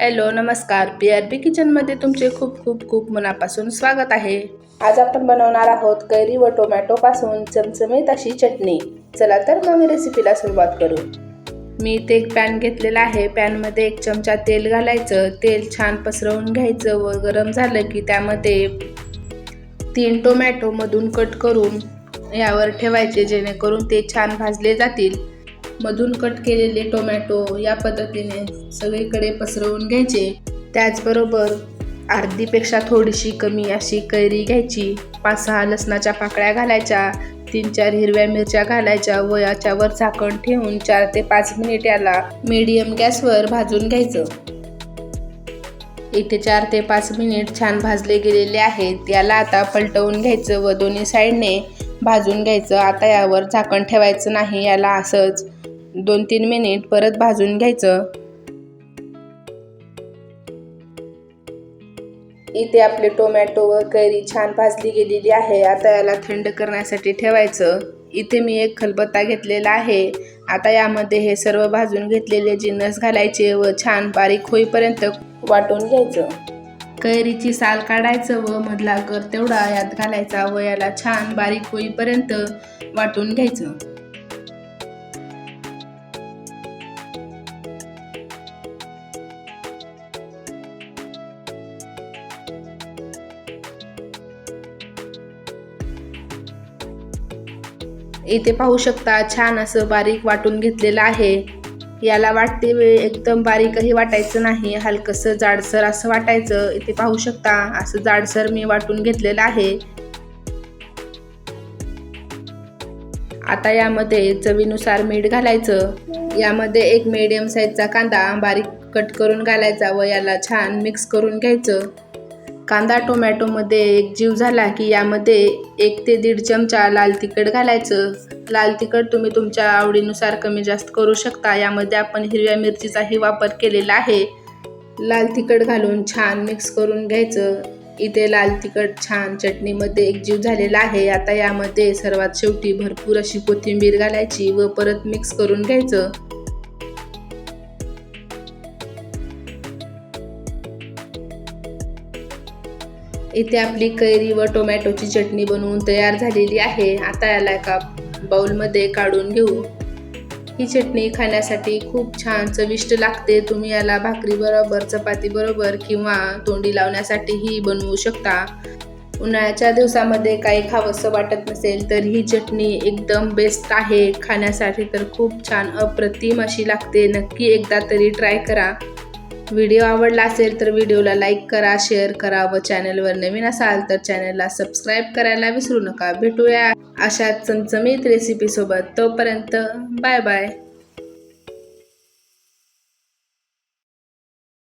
Hello नमस्कार. P R P किचनमध्ये तुमचे खूप खूप खूप मनापासून स्वागत आहे. आज आपण बनवणार आहोत कैरी व टोमॅटोपासून चमचमीत अशी चटणी. चला तर मग रेसिपीला सुरुवात करू. मी इथे एक पॅन घेतलेला आहे. पॅनमध्ये एक चमचा तेल घालायचं. तेल छान पसरवून घ्यायचं व गरम झालं की त्यामध्ये तीन टोमॅटो मधून कट करून यावर ठेवायचे जेणेकरून ते छान भाजले जातील. मधून कट केलेले टोमॅटो या पद्धतीने सगळीकडे पसरवून घ्यायचे. त्याचबरोबर अर्धीपेक्षा थोडीशी कमी अशी कैरी घ्यायची. पाच सहा लसणाच्या पाकळ्या घालायच्या तीन चार हिरव्या मिरच्या घालायच्या व याच्यावर झाकण ठेवून चार ते पाच मिनिट याला मीडियम गॅसवर भाजून घ्यायचं. इथे चार ते पाच मिनिट छान भाजले गेलेले आहेत. याला आता पलटवून घ्यायचं व दोन्ही साईडने भाजून घ्यायचं. आता यावर झाकण ठेवायचं नाही याला असंच दोन तीन मिनिट परत भाजून घ्यायचं. इथे आपले टोमॅटो व कैरी छान भाजली गेलेली आहे. आता याला थंड करण्यासाठी ठेवायचं. इथे मी एक खलबत्ता घेतलेला आहे. आता यामध्ये हे सर्व भाजून घेतलेले जिन्नस घालायचे व छान बारीक होईपर्यंत वाटून घ्यायचं. कैरीची साल काढायचं व मधला गर तेवढा यात घालायचा व याला छान बारीक होईपर्यंत वाटून घ्यायचं. इथे पाहू शकता छान असं बारीक वाटून घेतलेलं आहे. याला वाटते वेळ एकदम बारीकही वाटायचं नाही हलकंसं जाडसर असं वाटायचं. इथे पाहू शकता असं जाडसर मी वाटून घेतलेलं आहे. आता यामध्ये चवीनुसार मीठ घालायचं. यामध्ये एक मीडियम साईजचा कांदा बारीक कट करून घालायचा व याला छान मिक्स करून घ्यायचं. कांदा टोमॅटोमध्ये एक जीव झाला की यामध्ये एक ते दीड चमचा लाल तिखट घालायचं. लाल तिखट तुम्ही तुमच्या आवडीनुसार कमी जास्त करू शकता. यामध्ये आपण हिरव्या मिरचीचाही वापर केलेला आहे. लाल तिखट घालून छान मिक्स करून घ्यायचं. इथे लाल तिखट छान चटणीमध्ये एकजीव झालेला आहे. आता यामध्ये सर्वात शेवटी भरपूर अशी कोथिंबीर घालायची व परत मिक्स करून घ्यायचं. इथे आपली कैरी व टोमॅटोची चटणी बनवून तयार झालेली आहे. आता याला एका बाउलमध्ये काढून घेऊ. ही चटणी खाण्यासाठी खूप छान चविष्ट लागते. तुम्ही याला भाकरीबरोबर चपातीबरोबर किंवा तोंडी लावण्यासाठीही बनवू शकता. उन्हाळ्याच्या दिवसामध्ये काही खावंसं वाटत नसेल तर ही चटणी एकदम बेस्ट आहे. खाण्यासाठी तर खूप छान अप्रतिम अशी लागते. नक्की एकदा तरी ट्राय करा. व्हिडिओ आवडला असेल तर व्हिडिओला लाईक करा शेअर करा व चॅनलवर नवीन असाल तर चॅनलला सबस्क्राईब करायला विसरू नका. भेटूया अशा चमचमीत रेसिपीसोबत तोपर्यंत बाय बाय.